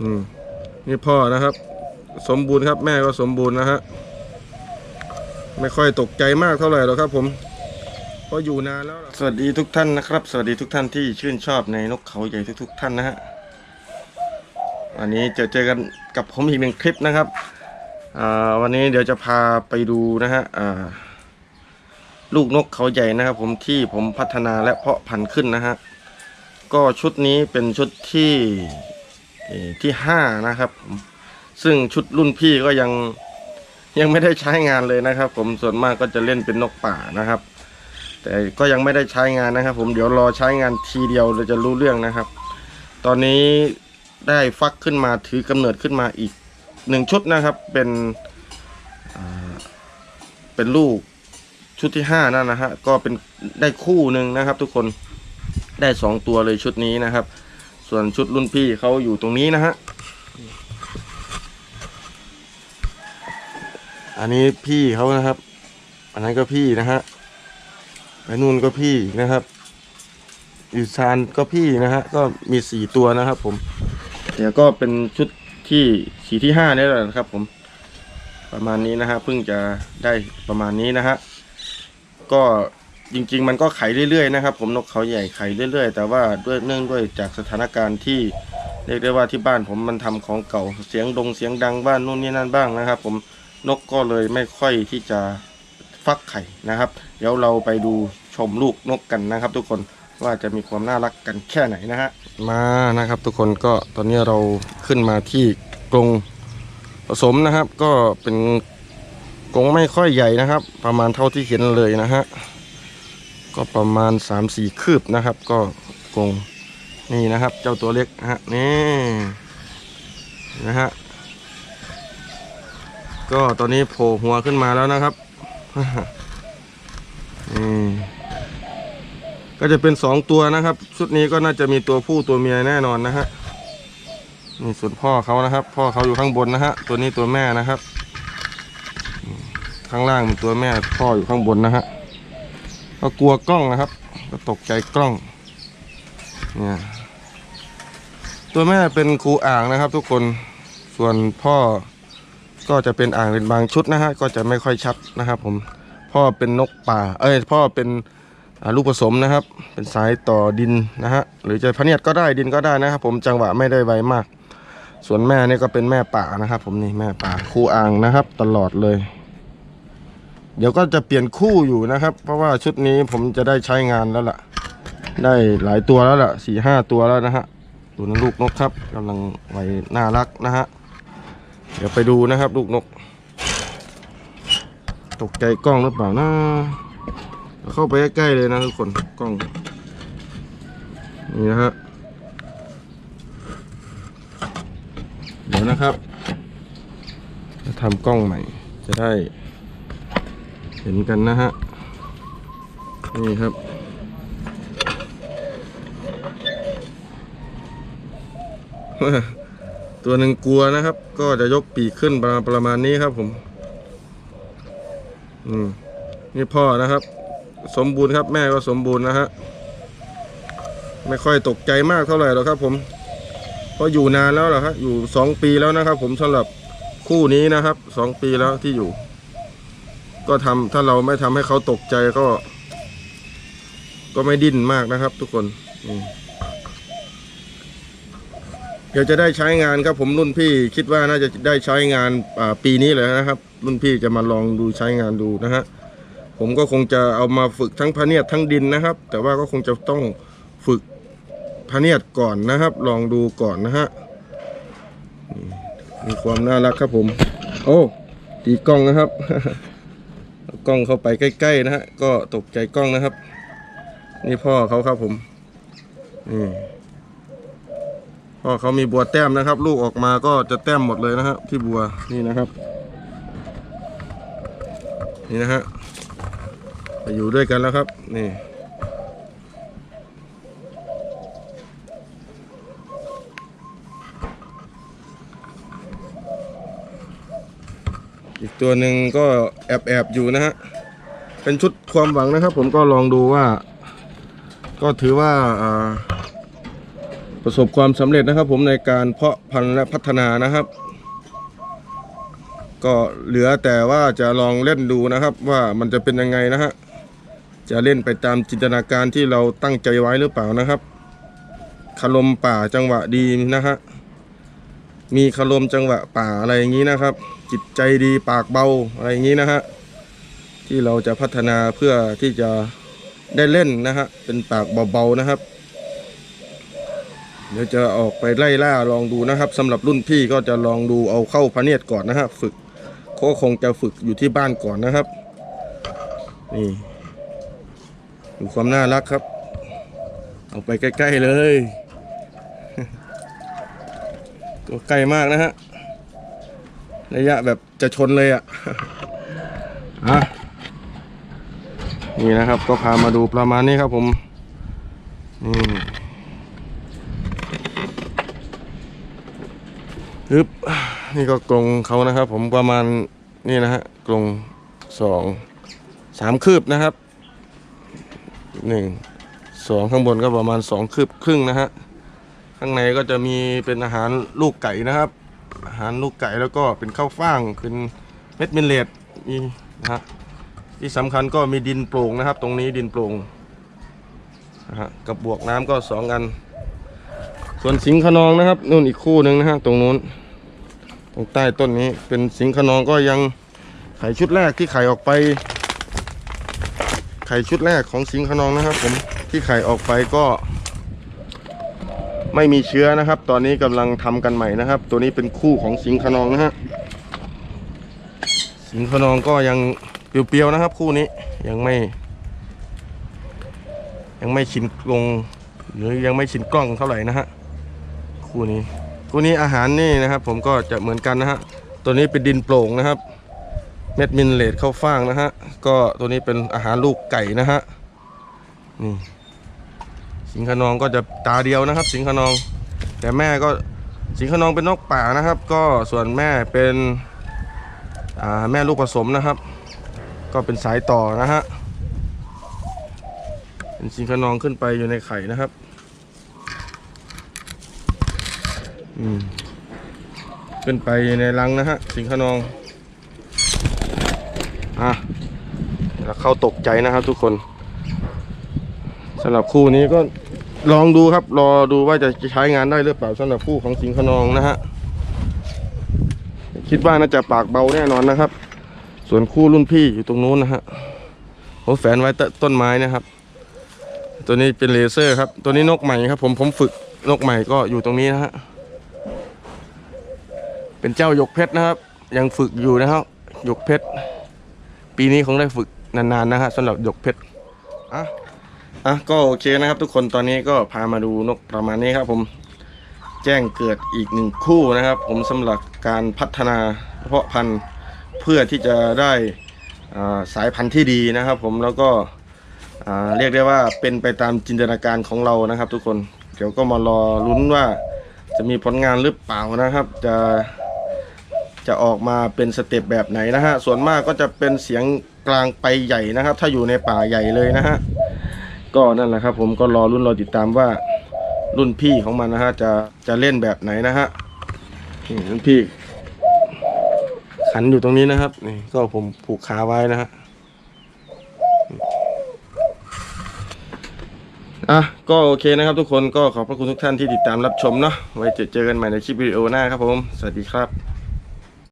อืมนี่พ่อนะครับ สมบูรณ์ครับแม่ก็สมบูรณ์นะฮะไม่ค่อยตกใจมากเท่าไหร่หรอกครับ ผมเพราะอยู่นานแล้วสวัสดีทุกท่านนะครับ สวัสดีทุกท่านที่ชื่นชอบในนกเขาใหญ่ทุก ๆ ท่านนะฮะวันนี้จอเจอกันกับผมอีกหนึ่งคลิปนะครับวันนี้เดี๋ยวจะพาไปดูนะฮะลูกนกเขาใหญ่นะครับ ผมที่ผมพัฒนาและเพาะพันธุ์ขึ้นนะฮะก็ชุดนี้เป็นชุดที่ ที่ห้านะครับ ซึ่งชุดรุ่นพี่ก็ยังยังไม่ได้ใช้งานเลยนะครับ ผมส่วนมากก็จะเล่นเป็นนกป่านะครับ แต่ก็ยังไม่ได้ใช้งานนะครับ ผมเดี๋ยวรอใช้งานทีเดียวเราจะรู้เรื่องนะครับ ตอนนี้ได้ฟักขึ้นมาถือกำเนิดขึ้นมาอีกหนึ่งชุดนะครับ เป็นเป็นลูกชุดที่ห้านั่นนะฮะก็เป็นได้คู่หนึ่งนะครับ ทุกคนได้สองตัวเลยชุดนี้นะครับ ส่วนชุดรุ่นพี่เขาอยู่ตรงนี้นะฮะ อันนี้พี่เขานะครับ อันนั้นก็พี่นะฮะไปนู่นก็พี่นะครับอยู่ซานก็พี่นะฮะ ก็มีสี่ตัวนะครับผมเดี๋ยวก็เป็นชุดที่สีที่ห้านี่แหละนะครับ ผม ประมาณนี้นะฮะเพิ่งจะได้ประมาณนี้นะฮะก็ จริง ๆ มันก็ไขเรื่อยๆนะครับ ผมนกเขาใหญ่ไขเรื่อย ๆ แต่ว่าด้วยเนื่องด้วยจากสถานการณ์ที่เรียกได้ว่าที่บ้านผมมันทำของเก่าเสียงดงเสียงดังบ้านนู่นนี่นั่นบ้างนะครับ ผมนกก็เลยไม่ค่อยที่จะฟักไข่นะครับ เดี๋ยวเราไปดูชมลูกนกกันนะครับ ทุกคนว่าจะมีความน่ารักกันแค่ไหนนะฮะมานะครับ ทุกคนก็ตอนนี้เราขึ้นมาที่กรงผสมนะครับ ก็เป็นกรงไม่ค่อยใหญ่นะครับ ประมาณเท่าที่เห็นเลยนะฮะ ก็ประมาณ3ามสี่คืบนะครับ ก็กงนี่นะครับ เจ้าตัวเล็กฮะนี่นะฮะก็ตอนนี้โผล่หัวขึ้นมาแล้วนะครับนี่ก็จะเป็นสองตัวนะครับ ชุดนี้ก็น่าจะมีตัวผู้ตัวเมียแน่นอนนะฮะนี่ส่วนพ่อเขานะครับ พ่อเขาอยู่ข้างบนนะฮะตัวนี้ตัวแม่นะครับ ข้างล่างเป็นตัวแม่พ่ออยู่ข้างบนนะฮะ ก็กลัวกล้องนะครับ ก็ตกใจกล้องเนี่ยตัวแม่เป็นครูอ่างนะครับ ทุกคนส่วนพ่อก็จะเป็นอ่างเป็นบางชุดนะฮะก็จะไม่ค่อยชัดนะครับผมพ่อเป็นนกป่า เอ้ยพ่อเป็นลูกผสมนะครับ เป็นสายต่อดินนะฮะหรือจะพเนียดก็ได้ดินก็ได้นะครับ ผมจังหวะไม่ได้ไวมาก ส่วนแม่นี่ก็เป็นแม่ป่านะครับ ผมนี่แม่ป่าครูอ่างนะครับ ตลอดเลย เดี๋ยวก็จะเปลี่ยนคู่อยู่นะครับ เพราะว่าชุดนี้ผมจะได้ใช้งานแล้วล่ะ ได้หลายตัวแล้วล่ะสี่ห้าตัวแล้วนะฮะตัวนั้นลูกนกครับกำลังไว้น่ารักนะฮะเดี๋ยวไปดูนะครับลูกนก ตกใจกล้องหรือเปล่านะเข้าไปใกล้ๆเลยนะทุกคนกล้องนี่นะฮะเดี๋ยวนะครับจะทำกล้องใหม่จะได้ เห็นกันนะฮะ นี่ครับ ตัวหนึ่งกลัวนะครับ ก็จะยกปีกขึ้นประมาณประมาณนี้ครับผมอืมนี่พ่อนะครับ สมบูรณ์ครับ แม่ก็สมบูรณ์นะฮะ ไม่ค่อยตกใจมากเท่าไหร่หรอกครับผมเพราะอยู่นานแล้วเหรอครับอยู่สองปีแล้วนะครับ ผมสำหรับคู่นี้นะครับสองปีแล้วที่อยู่ ก็ทำถ้าเราไม่ทำให้เขาตกใจก็ ก็ไม่ดิ้นมากนะครับ ทุกคนเดี๋ยวจะได้ใช้งานครับผมรุ่นพี่คิดว่าน่าจะได้ใช้งานปีนี้เลยนะครับ รุ่นพี่จะมาลองดูใช้งานดูนะฮะผมก็คงจะเอามาฝึกทั้งพเนียดทั้งดินนะครับ แต่ว่าก็คงจะต้องฝึกพเนียดก่อนนะครับ ลองดูก่อนนะฮะมีความน่ารักครับผม โอ้ตีกล้องนะครับ กล้องเข้าไปใกล้ๆนะฮะก็ตกใจกล้องนะครับ นี่พ่อเขาครับผมนี่พ่อเขามีบัวแต้มนะครับ ลูกออกมาก็จะแต้มหมดเลยนะฮะที่บัวนี่นะครับ นี่นะฮะไปอยู่ด้วยกันแล้วครับนี่ อีกตัวหนึ่งก็แอบแอบๆอยู่นะฮะ เป็นชุดความหวังนะครับ ผมก็ลองดูว่า ก็ถือว่าอ่าประสบความสำเร็จนะครับ ผมในการเพาะพันธุ์และพัฒนานะครับ ก็เหลือแต่ว่าจะลองเล่นดูนะครับ ว่ามันจะเป็นยังไงนะฮะจะเล่นไปตามจินตนาการที่เราตั้งใจไว้หรือเปล่านะครับคารมป่าจังหวะดีนะฮะมีคารมจังหวะป่าอะไรอย่างนี้นะครับ จิตใจดีปากเบาอะไรอย่างนี้นะฮะที่เราจะพัฒนาเพื่อที่จะได้เล่นนะฮะเป็นปากเบาๆนะครับ เดี๋ยวจะออกไปไล่ล่าลองดูนะครับสำหรับรุ่นพี่ก็จะลองดูเอาเข้าพระเนียดก่อนนะฮะฝึกก็คงจะฝึกอยู่ที่บ้านก่อนนะครับนี่ดูความน่ารักครับ เอาไปใกล้ ๆเลย ตัวใกล้มากนะฮะ ระยะแบบจะชนเลยอะอะนี่นะครับก็พามาดูประมาณนี้ครับผมนี่ฮึบนี่ก็กรงเขานะครับ ผมประมาณนี่นะฮะกรงสองสามคืบนะครับหนึ่งสองข้างบนก็ประมาณสองคืบครึ่งนะฮะข้างในก็จะมีเป็นอาหารลูกไก่นะครับ อาหารลูกไก่แล้วก็เป็นข้าวฟ่างเป็นเม็ดมิลเลตมีนะฮะที่สำคัญก็มีดินโปร่งนะครับ ตรงนี้ดินโปร่งนะฮะกับบวกน้ำก็สองอัน ส่วนสิงห์ขนองนะครับนู่นอีกคู่หนึ่งนะฮะตรงนู้น ตรงใต้ต้นนี้เป็นสิงห์ขนองก็ยังไข่ชุดแรกที่ไข่ออกไป ไข่ชุดแรกของสิงห์ขนองนะครับ ผมที่ไข่ออกไปก็ ไม่มีเชื้อนะครับ ตอนนี้กำลังทำกันใหม่นะครับ ตัวนี้เป็นคู่ของสิงห์ขนองนะฮะสิงห์ขนองก็ยังเปรียวๆนะครับ คู่นี้ยังไม่ ยังไม่ชินลง หรือยังไม่ชินกล้องเท่าไหร่นะฮะคู่นี้คู่นี้อาหารนี่นะครับ ผมก็จะเหมือนกันนะฮะตัวนี้เป็นดินโปร่งนะครับเม็ดมินเลดเข้าฟ่างนะฮะก็ตัวนี้เป็นอาหารลูกไก่นะฮะนี่ สิงขนองก็จะตาเดียวนะครับ สิงขนอง แต่แม่ก็สิงขนองเป็นนกป่านะครับ ก็ส่วนแม่เป็นอ่าแม่ลูกผสมนะครับ ก็เป็นสายต่อนะฮะเป็นสิงขนองขึ้นไปอยู่ในไข่นะครับขึ้นไปในรังนะฮะสิงขนองอะแล้วเข้าตกใจนะครับทุกคน สำหรับคู่นี้ก็ลองดูครับ รอดูว่าจะใช้งานได้หรือเปล่าสำหรับคู่ของสิงขนองนะฮะคิดว่าน่าจะปากเบาแน่นอนนะครับ ส่วนคู่รุ่นพี่อยู่ตรงนู้นนะฮะผมแฝนไว้ต้นไม้นะครับ ตัวนี้เป็นเลเซอร์ครับ ตัวนี้นกใหม่ครับ ผมผมฝึกนกใหม่ก็อยู่ตรงนี้นะฮะเป็นเจ้าหยกเพชรนะครับ ยังฝึกอยู่นะครับหยกเพชรปีนี้คงได้ฝึกนานๆนะฮะสำหรับหยกเพชรอะ อะก็โอเคนะครับทุกคนตอนนี้ก็พามาดูนกประมาณนี้ครับผมแจ้งเกิดอีกหนึ่งคู่นะครับ ผมสำหรับการพัฒนาเพาะพันธุ์เพื่อที่จะได้อ่าสายพันธุ์ที่ดีนะครับ ผมแล้วก็อ่าเรียกได้ว่าเป็นไปตามจินตนาการของเรานะครับ ทุกคนเดี๋ยวก็มารอลุ้นว่าจะมีผลงานหรือเปล่านะครับ จะจะออกมาเป็นสเต็ปแบบไหนนะฮะส่วนมากก็จะเป็นเสียงกลางไปใหญ่นะครับ ถ้าอยู่ในป่าใหญ่เลยนะฮะ ก็นั่นแหละครับ ผมก็รอรุ่นรอติดตามว่ารุ่นพี่ของมันนะฮะจะจะเล่นแบบไหนนะฮะนี่รุ่นพี่ ขันอยู่ตรงนี้นะครับนี่ก็ผมผูกขาไว้นะฮะอะก็โอเคนะครับทุกคนก็ขอบพระคุณทุกท่านที่ติดตามรับชมเนาะไว้เจอกันใหม่ในคลิปวิดีโอหน้าครับผม สวัสดีครับ